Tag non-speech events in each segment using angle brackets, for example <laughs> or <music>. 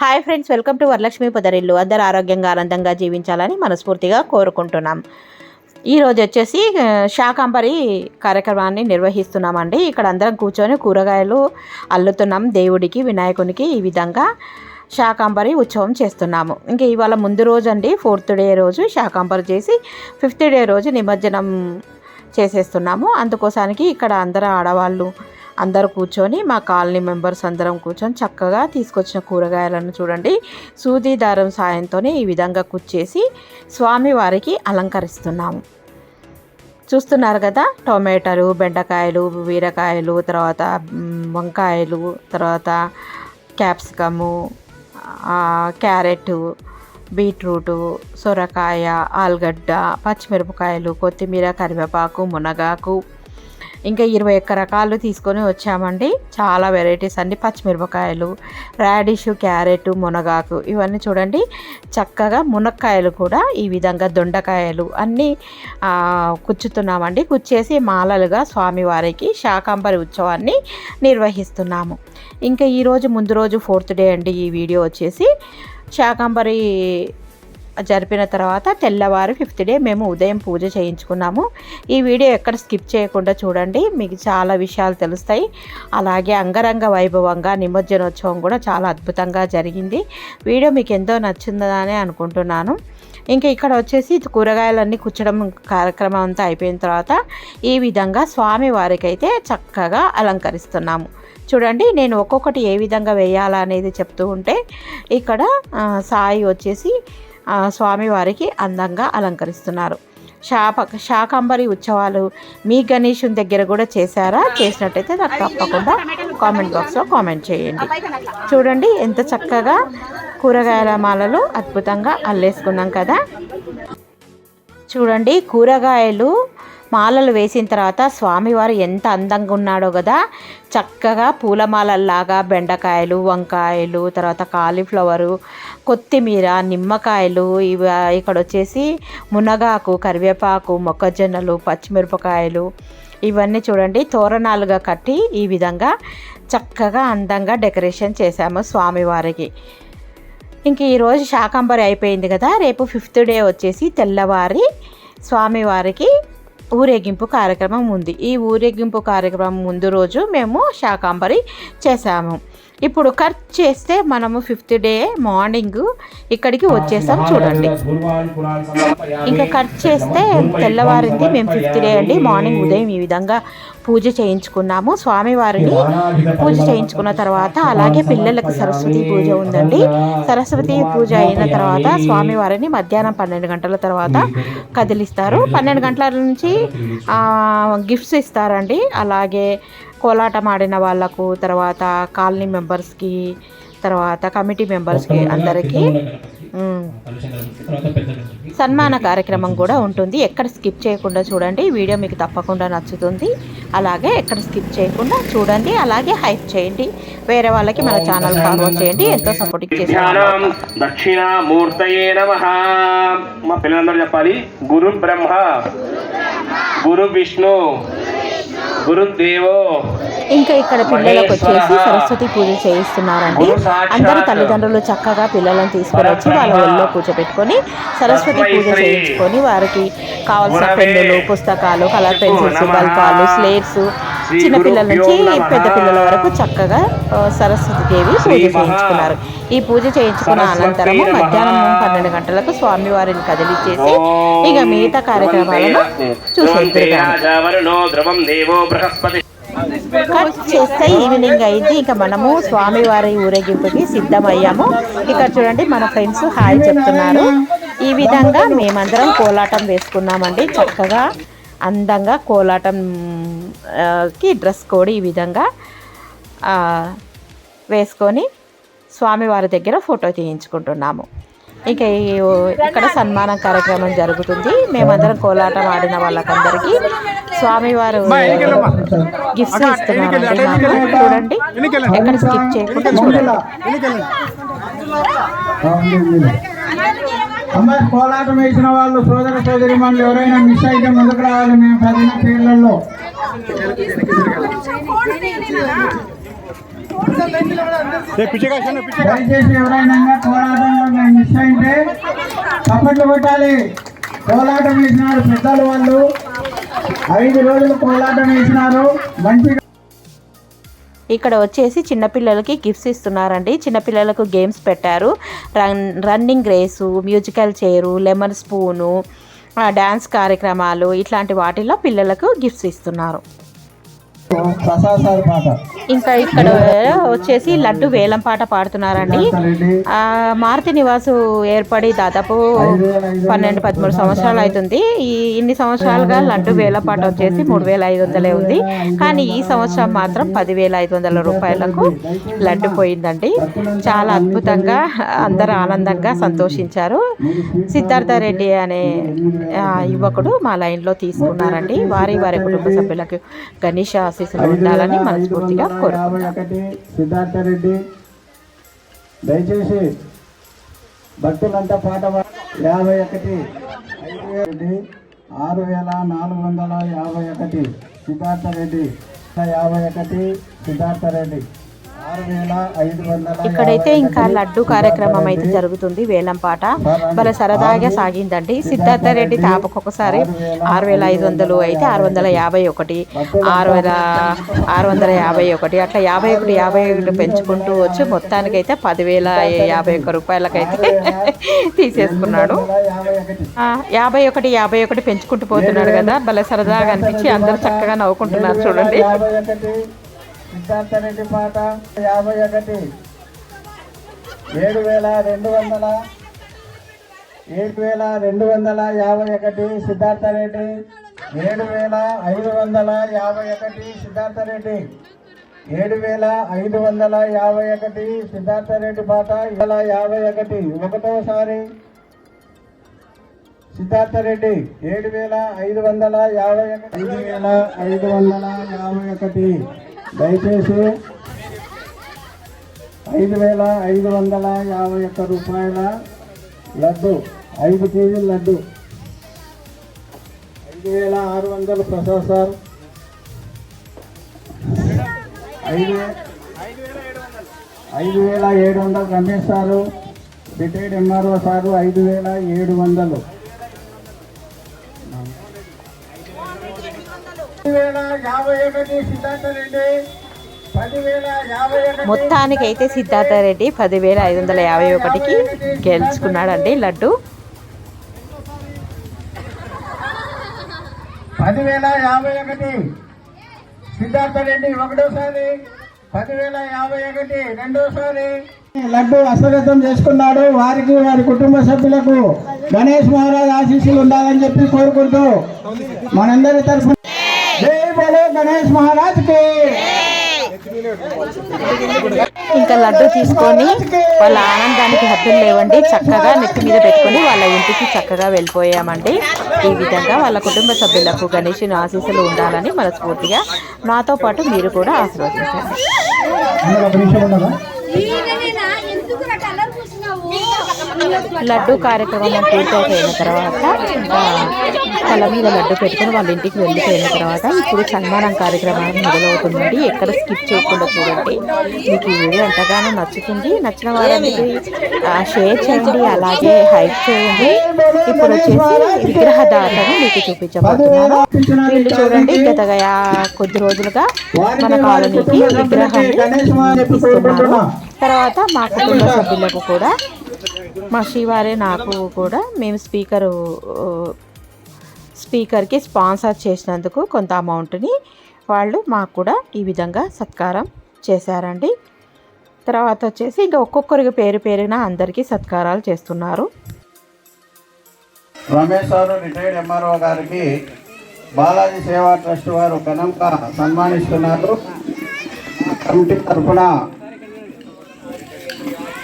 Hi friends welcome to Varalakshmi Podarillu. అందరు ఆరోగ్యంగా ఆనందంగా జీవించాలని మనస్ఫూర్తిగా కోరుకుంటున్నాం. ఈరోజు వచ్చేసి శాకాంబరి కార్యక్రమాన్ని నిర్వహిస్తున్నామండి. ఇక్కడ అందరం కూర్చొని కూరగాయలు అల్లుతున్నాం. దేవుడికి వినాయకునికి ఈ విధంగా శాకాంబరి ఉత్సవం చేస్తున్నాము. ఇంకా ఇవాళ ముందు రోజు అండి ఫోర్త్ డే రోజు శాకాంబరి చేసి ఫిఫ్త్ డే రోజు నిమజ్జనం చేసేస్తున్నాము. అందుకోసానికి ఇక్కడ అందరు ఆడవాళ్ళు అందరూ కూర్చొని మా కాలనీ మెంబర్స్ అందరం కూర్చొని చక్కగా తీసుకొచ్చిన కూరగాయలను చూడండి. సూది దారం సాయంతో ఈ విధంగా కుచ్చేసి స్వామివారికి అలంకరిస్తున్నాము. చూస్తున్నారు కదా? టొమాటోలు బెండకాయలు బీరకాయలు తర్వాత వంకాయలు తర్వాత క్యాప్సికము ఆ, క్యారెట్ బీట్రూటు సొరకాయ ఆలుగడ్డ పచ్చిమిరపకాయలు కొత్తిమీర కరివేపాకు మునగాకు ఇంకా ఇరవై ఒక్క రకాలు తీసుకొని వచ్చామండి. చాలా వెరైటీస్ అండి. పచ్చిమిరపకాయలు రాడిష్ క్యారెట్ మునగాకు ఇవన్నీ చూడండి. చక్కగా మునక్కాయలు కూడా ఈ విధంగా దొండకాయలు అన్నీ కుచ్చుతున్నామండి. కుచ్చేసి మాలలుగా స్వామివారికి శాకాంబరి ఉత్సవాన్ని నిర్వహిస్తున్నాము. ఇంకా ఈరోజు ముందు రోజు ఫోర్త్ డే అండి ఈ వీడియో వచ్చేసి. శాకాంబరి జరిపిన తర్వాత తెల్లవారు ఫిఫ్త్ డే మేము ఉదయం పూజ చేయించుకున్నాము. ఈ వీడియో ఎక్కడ స్కిప్ చేయకుండా చూడండి. మీకు చాలా విషయాలు తెలుస్తాయి. అలాగే అంగరంగ వైభవంగా నిమజ్జనోత్సవం కూడా చాలా అద్భుతంగా జరిగింది. వీడియో మీకు ఎంతో నచ్చిందని అనుకుంటున్నాను. ఇంకా ఇక్కడ వచ్చేసి కూరగాయలన్నీ కూర్చడం కార్యక్రమం అంతా అయిపోయిన తర్వాత ఈ విధంగా స్వామి వారికి అయితే చక్కగా అలంకరిస్తున్నాము. చూడండి నేను ఒక్కొక్కటి ఏ విధంగా వేయాలనేది చెప్తూ ఉంటే ఇక్కడ సాయి వచ్చేసి స్వామివారికి అందంగా అలంకరిస్తున్నారు. శాప శాకంబరి ఉత్సవాలు మీ గణేషుని దగ్గర కూడా చేశారా? చేసినట్టయితే నాకు తప్పకుండా కామెంట్ బాక్స్లో కామెంట్ చేయండి. చూడండి ఎంత చక్కగా కూరగాయల మాలలు అద్భుతంగా అల్లేసుకున్నాం కదా. చూడండి కూరగాయలు మాలలు వేసిన తర్వాత స్వామివారు ఎంత అందంగా ఉన్నాడో కదా. చక్కగా పూలమాలల్లాగా బెండకాయలు వంకాయలు తర్వాత కాలీఫ్లవరు కొత్తిమీర నిమ్మకాయలు ఇవి ఇక్కడ వచ్చేసి మునగాకు కరివేపాకు మొక్కజొన్నలు పచ్చిమిరపకాయలు ఇవన్నీ చూడండి. తోరణాలుగా కట్టి ఈ విధంగా చక్కగా అందంగా డెకరేషన్ చేశాము స్వామివారికి. ఇంక ఈరోజు శాకంబరి అయిపోయింది కదా. రేపు ఫిఫ్త్ డే వచ్చేసి తెల్లవారి స్వామివారికి ఊరేగింపు కార్యక్రమం ఉంది. ఈ ఊరేగింపు కార్యక్రమం ముందు రోజు మేము శాకాంబరి చేశాము. ఇప్పుడు ఖర్చు చేస్తే మనము ఫిఫ్త్ డే మార్నింగ్ ఇక్కడికి వచ్చేసాం చూడండి. ఇంకా ఖర్చు చేస్తే తెల్లవారింది మేము ఫిఫ్త్ డే అండి. మార్నింగ్ ఉదయం ఈ విధంగా పూజ చేయించుకున్నాము. స్వామివారిని పూజ చేయించుకున్న తర్వాత అలాగే పిల్లలకు సరస్వతి పూజ ఉందండి. సరస్వతి పూజ అయిన తర్వాత స్వామివారిని మధ్యాహ్నం పన్నెండు గంటల తర్వాత కదిలిస్తారు. పన్నెండు గంటల నుంచి గిఫ్ట్స్ ఇస్తారండి. అలాగే కోలాటం ఆడిన వాళ్ళకు తర్వాత కాలనీ మెంబర్స్కి తర్వాత కమిటీ మెంబర్స్కి అందరికీ సన్మాన కార్యక్రమం కూడా ఉంటుంది. ఎక్కడ స్కిప్ చేయకుండా చూడండి. వీడియో మీకు తప్పకుండా నచ్చుతుంది. అలాగే ఎక్కడ స్కిప్ చేయకుండా చూడండి అలాగే హైప్ చేయండి. వేరే వాళ్ళకి మన ఛానల్ ఫార్వర్డ్ చేయండి ఎంతో సపోర్ట్ చేసి దక్షిణామూర్తయే నమ. మా పిల్లలందరూ చెప్పాలి గురు బ్రహ్మ గురు విష్ణు గురుదేవో ఇంకా ఇక్కడ పిల్లలకు వచ్చేసి సరస్వతి పూజ చేయిస్తున్నారండి. అందరూ తల్లిదండ్రులు చక్కగా పిల్లలను తీసుకొని వచ్చి వాళ్ళ ఒళ్ళో కూర్చోబెట్టుకొని సరస్వతి పూజ చేయించుకొని వారికి కావాల్సిన పెన్నులు పుస్తకాలు కలర్ పెన్సిల్స్ బల్పాలు స్లేట్స్ చిన్న పిల్లల నుంచి పెద్ద పిల్లల వరకు చక్కగా సరస్వతి దేవి పూజ చేయించుకున్నారు. ఈ పూజ చేయించుకున్న అనంతరము మధ్యాహ్నం పన్నెండు గంటలకు స్వామివారిని కదిలిచ్చేసి ఇక మిగతా కార్యక్రమాలను చూసేద్దరు కట్ చేస్తే ఈవినింగ్ అయింది. ఇంకా మనము స్వామివారి ఊరేగింపుకి సిద్ధమయ్యాము. ఇక్కడ చూడండి మన ఫ్రెండ్స్ హాయ్ చెప్తున్నారు. ఈ విధంగా మేమందరం కోలాటం వేసుకున్నామండి. చక్కగా అందంగా కోలాటం కి డ్రెస్ కోడ్ ఈ విధంగా వేసుకొని స్వామివారి దగ్గర ఫోటో తీయించుకుంటున్నాము. ఇక ఈ- ఇక్కడ సన్మాన కార్యక్రమం జరుగుతుంది. మేమందరం కోలాటం ఆడిన వాళ్ళకందరికీ స్వామివారు గిఫ్ట్స్ ఇస్తున్నారండి మాకు చూడండి. ఎక్కడ స్కిప్ చేయకుండా చూడండి. అమ్మాయి కోలాటం వేసిన వాళ్ళు సోదర సోదరి ఎవరైనా మిస్ అయితే ముందుకు రావాలి. మేము చదివిన పేర్లలో. దయచేసి ఎవరైనా పోరాటంలో మిస్ అయితే చప్పట్లు కొట్టాలి. కోలాటం వేసినారు పెద్దలు వాళ్ళు. ఐదు రోజులు కోలాటం వేసినారు మంచిగా ఇక్కడ వచ్చేసి చిన్నపిల్లలకి గిఫ్ట్స్ ఇస్తున్నారండి. చిన్నపిల్లలకు గేమ్స్ పెట్టారు. Run running race musical chair lemon spoon dance కార్యక్రమాలు ఇట్లాంటి వాటిల్లో పిల్లలకు గిఫ్ట్స్ ఇస్తున్నారు. ఇంకా ఇక్కడ వచ్చేసి లడ్డు వేలం పాట పాడుతున్నారండి. ఆ, మారుతి నివాసు ఏర్పడి దాదాపు పన్నెండు పదమూడు సంవత్సరాలు అవుతుంది. ఈ ఇన్ని సంవత్సరాలుగా లడ్డు వేల పాట వచ్చేసి మూడు వేల ఐదు వందలే ఉంది. కానీ ఈ సంవత్సరం మాత్రం పదివేల ఐదు వందల రూపాయలకు లడ్డు పోయిందండి. చాలా అద్భుతంగా అందరూ ఆనందంగా సంతోషించారు. సిద్ధార్థ రెడ్డి అనే యువకుడు మా లైన్లో తీసుకున్నారండి. వారి వారి కుటుంబ సభ్యులకు గణేష ఆశీస్సులు ఉండాలని మనస్ఫూర్తిగా యాభై కోరుకుంటున్నాను ఒకటి సిద్ధార్థ రెడ్డి. దయచేసి భక్తులంతా పాట యాభై ఒకటి. ఆరు వేల నాలుగు వందల యాభై ఒకటి. సిద్ధార్థ రెడ్డి. యాభై ఒకటి. సిద్ధార్థ ఇక్కడైతే ఇంకా లడ్డు కార్యక్రమం అయితే. జరుగుతుంది. వేలం పాట. భలే సరదాగా సాగిందండి. సిద్ధార్థ రెడ్డి తాపకొకసారి ఆరు వేల ఐదు వందలు అయితే ఆరు వందల యాభై ఒకటి ఆరు వేల ఆరు వందల యాభై ఒకటి అట్లా యాభై ఒకటి యాభై ఒకటి పెంచుకుంటూ వచ్చి మొత్తానికైతే పదివేల యాభై ఒక్క రూపాయలకైతే తీసేసుకున్నాడు. యాభై ఒకటి ఆ, యాభై ఒకటి యాభై ఒకటి పెంచుకుంటూ పోతున్నాడు కదా. భలే సరదాగా అనిపించి అందరూ చక్కగా నవ్వుకుంటున్నారు చూడండి. సిద్ధాంతరెడ్డి సిద్ధార్థ రెడ్డి పాట యాభై ఒకటి. ఏడు వేల రెండు వందల ఏడు వేల రెండు వందల యాభై ఒకటి సిద్ధార్థరెడ్డి ఏడు వేల ఐదు వందల యాభై ఒకటి సిద్ధార్థ రెడ్డి ఏడు వేల ఐదు వందల యాభై ఒకటి సిద్ధార్థ రెడ్డి పాట వేల యాభై ఒకటి. ఒకటోసారి సిద్ధార్థ రెడ్డి ఏడు వేల ఐదు వందల యాభై ఒకటి. ఐదు వేల ఐదు వందల యాభై ఒకటి. దయచేసి ఐదు వేల ఐదు వందల యాభై ఒక్క రూపాయల లడ్డు ఐదు కేజీల లడ్డు. ఐదు వేల ఆరు వందలు ప్రసాద్ సార్. ఐదు ఐదు వేల ఏడు వందలు Ramesh sir. Retired MRO sir ఐదు వేల ఏడు వందలు. మొత్తానికైతే సిద్ధార్థ రెడ్డి పదివేల ఐదు వందల యాభై ఒకటికి గెలుచుకున్నాడండి లడ్డు. పదివేల యాభై ఒకటి సిద్ధార్థ రెడ్డి ఒకటోసారి. పదివేల యాభై ఒకటి రెండోసారి. లడ్డు హస్తగతం చేసుకున్నాడు. వారికి వారి కుటుంబ సభ్యులకు గణేష్ మహారాజ్ ఆశీస్సులు ఉండాలని చెప్పి కోరుకుంటూ మనందరి తరఫున జై బలో గణేష్ మహారాజ్కి. ఇంకా లడ్డు తీసుకొని వాళ్ళ ఆనందానికి హద్దులు లేవండి. చక్కగా నెత్తి మీద పెట్టుకొని వాళ్ళ ఇంటికి చక్కగా వెళ్ళిపోయామండి. ఈ విధంగా వాళ్ళ కుటుంబ సభ్యులకు గణేషుని ఆశీస్సులు ఉండాలని మనస్ఫూర్తిగా నాతో పాటు మీరు కూడా ఆశీర్వదించండి. లడ్డు కార్యక్రమం పూర్తయిపోయిన తర్వాత తల మీద లడ్డు పెట్టుకొని వాళ్ళ ఇంటికి వెళ్ళిపోయిన తర్వాత ఇప్పుడు సన్మానం కార్యక్రమం మొదలవుతుందండి. ఎక్కడ స్కిప్ చేయకుండా చూడండి. మీకు ఈ వీడియో ఎంతగానో నచ్చుతుంది. నచ్చిన వారానికి షేర్ చేయండి అలాగే హైప్ చేయండి. ఇప్పుడు వచ్చేసి విగ్రహదాతను మీకు చూపించబోతున్నాను. వీళ్ళు చూడండి గత కొద్ది రోజులుగా మన కాలనీకి విగ్రహాన్ని ఇస్తున్నారు తర్వాత మా కుటుంబ సభ్యులకు కూడా మా శ్రీవారే నాకు కూడా మేము స్పీకరు స్పీకర్కి స్పాన్సర్ చేసినందుకు కొంత అమౌంట్ని వాళ్ళు మాకు కూడా ఈ విధంగా సత్కారం చేశారండి. తర్వాత వచ్చేసి ఇంకా ఒక్కొక్కరికి పేరు పేరున అందరికీ సత్కారాలు చేస్తున్నారు. రమేష్ సారు రిటైర్డ్ ఎంఆర్ఓ గారికి బాలాజీ సేవా ట్రస్ట్ వారు ఘనంగా సన్మానిస్తున్నారు. కమిటీ తరఫున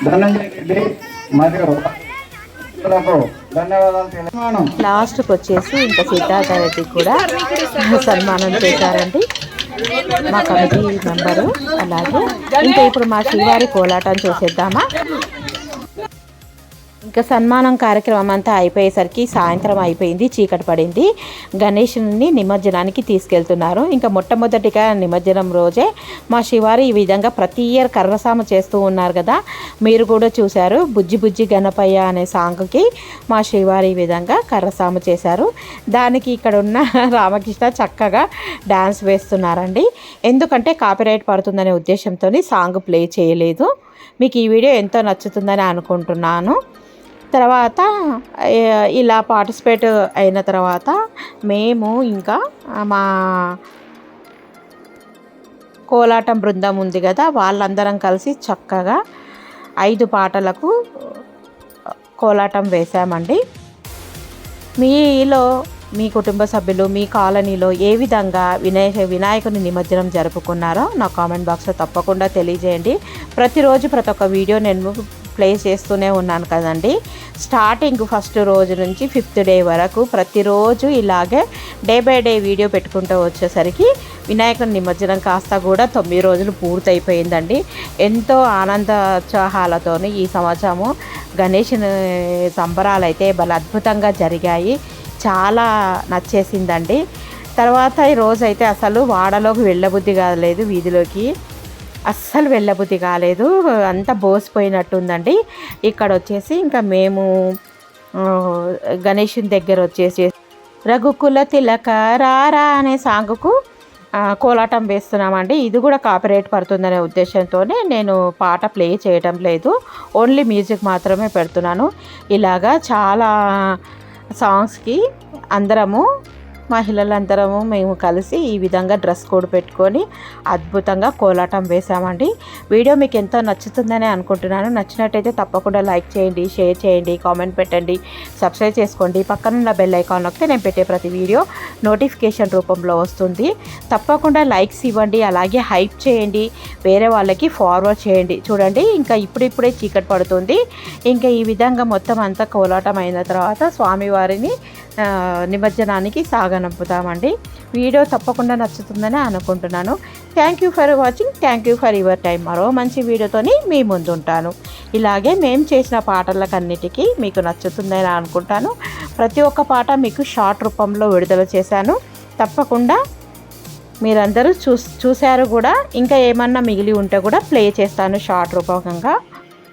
ధనంజయ రెడ్డి మరియు లాస్ట్కి వచ్చేసి ఇంకా సిద్ధార్థ రెడ్డి కూడా సన్మానం చేశారండి. మా కమిటీ మెంబరు అలాగే. ఇంకా ఇప్పుడు మా శ్రీవారి కోలాటం చూసేద్దామా? ఇంకా సన్మానం కార్యక్రమం అంతా అయిపోయేసరికి సాయంత్రం అయిపోయింది చీకటి పడింది. గణేషుని నిమజ్జనానికి తీసుకెళ్తున్నారు. ఇంకా మొట్టమొదటిగా నిమజ్జనం రోజే మా శివారు ఈ విధంగా ప్రతి ఇయర్ కర్రసామ చేస్తూ ఉన్నారు కదా. మీరు కూడా చూశారు బుజ్జి బుజ్జి గణపయ్య అనే సాంగ్కి మా శివారు ఈ విధంగా కర్రసామ చేశారు. దానికి ఇక్కడ ఉన్న <laughs> రామకృష్ణ చక్కగా డ్యాన్స్ వేస్తున్నారండి. ఎందుకంటే కాపీరైట్ పడుతుందనే ఉద్దేశంతో సాంగ్ ప్లే చేయలేదు. మీకు ఈ వీడియో ఎంతో నచ్చుతుందని అనుకుంటున్నాను. తర్వాత ఇలా పార్టిసిపేట్ అయిన తర్వాత మేము ఇంకా మా కోలాటం బృందం ఉంది కదా వాళ్ళందరం కలిసి చక్కగా ఐదు పాటలకు కోలాటం వేశామండి. మీలో మీ కుటుంబ సభ్యులు మీ కాలనీలో ఏ విధంగా వినాయక వినాయకుని నిమజ్జనం జరుపుకున్నారో నా కామెంట్ బాక్స్లో తప్పకుండా తెలియజేయండి. ప్రతిరోజు ప్రతి ఒక్క వీడియో నేను ప్లే చేస్తూనే ఉన్నాను కదండి. స్టార్టింగ్ ఫస్ట్ రోజు నుంచి ఫిఫ్త్ డే వరకు ప్రతిరోజు ఇలాగే డే బై డే వీడియో పెట్టుకుంటూ వచ్చేసరికి వినాయకుని నిమజ్జనం కాస్త కూడా తొమ్మిది రోజులు పూర్తయిపోయిందండి. ఎంతో ఆనందోత్సాహాలతో ఈ సంవత్సరము గణేష్ సంబరాలు అయితే బల అద్భుతంగా జరిగాయి. చాలా నచ్చేసిందండి. తర్వాత ఈ రోజైతే అసలు వాడలోకి వెళ్ళబుద్ధి కాలేదు వీధిలోకి. అస్సలు వెళ్ళబుద్ధి కాలేదు. అంతా బోసిపోయినట్టుందండి ఇక్కడ వచ్చేసి ఇంకా మేము గణేషుని దగ్గర వచ్చేసి రఘుకుల తిలక రారా అనే సాంగ్కు కోలాటం వేస్తున్నామండి. ఇది కూడా కాపరేట్ పడుతుందనే ఉద్దేశంతోనే నేను పాట ప్లే చేయటం లేదు. ఓన్లీ మ్యూజిక్ మాత్రమే పెడుతున్నాను. ఇలాగా చాలా సాంగ్స్కి అందరము మహిళలందరము మేము కలిసి ఈ విధంగా డ్రెస్ కోడ్ పెట్టుకొని అద్భుతంగా కోలాటం వేసామండి వీడియో మీకు ఎంతో నచ్చుతుందని అనుకుంటున్నాను. నచ్చినట్టయితే తప్పకుండా లైక్ చేయండి షేర్ చేయండి కామెంట్ పెట్టండి సబ్స్క్రైబ్ చేసుకోండి. పక్కనున్న బెల్ ఐకాన్ నొక్కితే నేను పెట్టే ప్రతి వీడియో నోటిఫికేషన్ రూపంలో వస్తుంది. తప్పకుండా లైక్స్ ఇవ్వండి అలాగే హైప్ చేయండి వేరే వాళ్ళకి ఫార్వర్డ్ చేయండి. చూడండి ఇంకా ఇప్పుడిప్పుడే చీకటి పడుతుంది. ఇంకా ఈ విధంగా మొత్తం అంతా కోలాటం అయిన తర్వాత స్వామివారిని నిమజ్జనానికి సాగనంపుతామండి. వీడియో తప్పకుండా నచ్చుతుందని అనుకుంటున్నాను. Thank you for watching thank you for your time మరో మంచి వీడియోతోని మీ ముందుంటాను. ఇలాగే మేము చేసిన పాటలకన్నిటికీ మీకు నచ్చుతుందని అనుకుంటాను. ప్రతి ఒక్క పాట మీకు షార్ట్ రూపంలో విడుదల చేశాను. తప్పకుండా మీరందరూ చూ చూశారు కూడా. ఇంకా ఏమన్నా మిగిలి ఉంటే కూడా ప్లే చేస్తాను షార్ట్ రూపకంగా.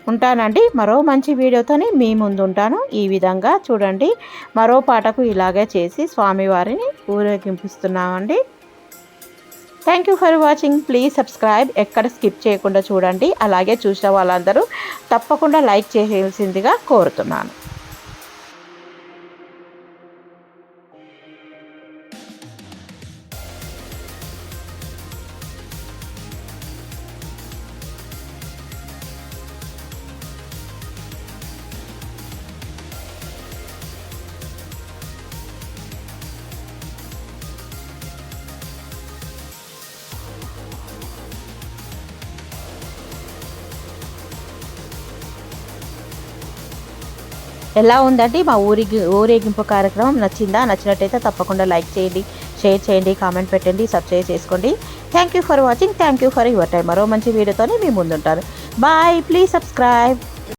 ఉంటానండి. మరో మంచి వీడియోతోని మీ ముందు ఉంటాను ఈ విధంగా చూడండి. మరో పాటకు ఇలాగే చేసి స్వామివారిని ఊరేగింపిస్తున్నామండి. Thank you for watching please subscribe ఎక్కడ స్కిప్ చేయకుండా చూడండి. అలాగే చూసిన వాళ్ళందరూ తప్పకుండా లైక్ చేయాల్సిందిగా కోరుతున్నాను. ఎలా ఉందండి మా ఊరికి ఊరేగింపు కార్యక్రమం? నచ్చిందా? నచ్చినట్టయితే తప్పకుండా లైక్ చేయండి షేర్ చేయండి కామెంట్ పెట్టండి సబ్స్క్రైబ్ చేసుకోండి. Thank you for watching thank you for your time మరో మంచి వీడియోతోనే మీ ముందుంటాను బాయ్ ప్లీజ్ సబ్స్క్రైబ్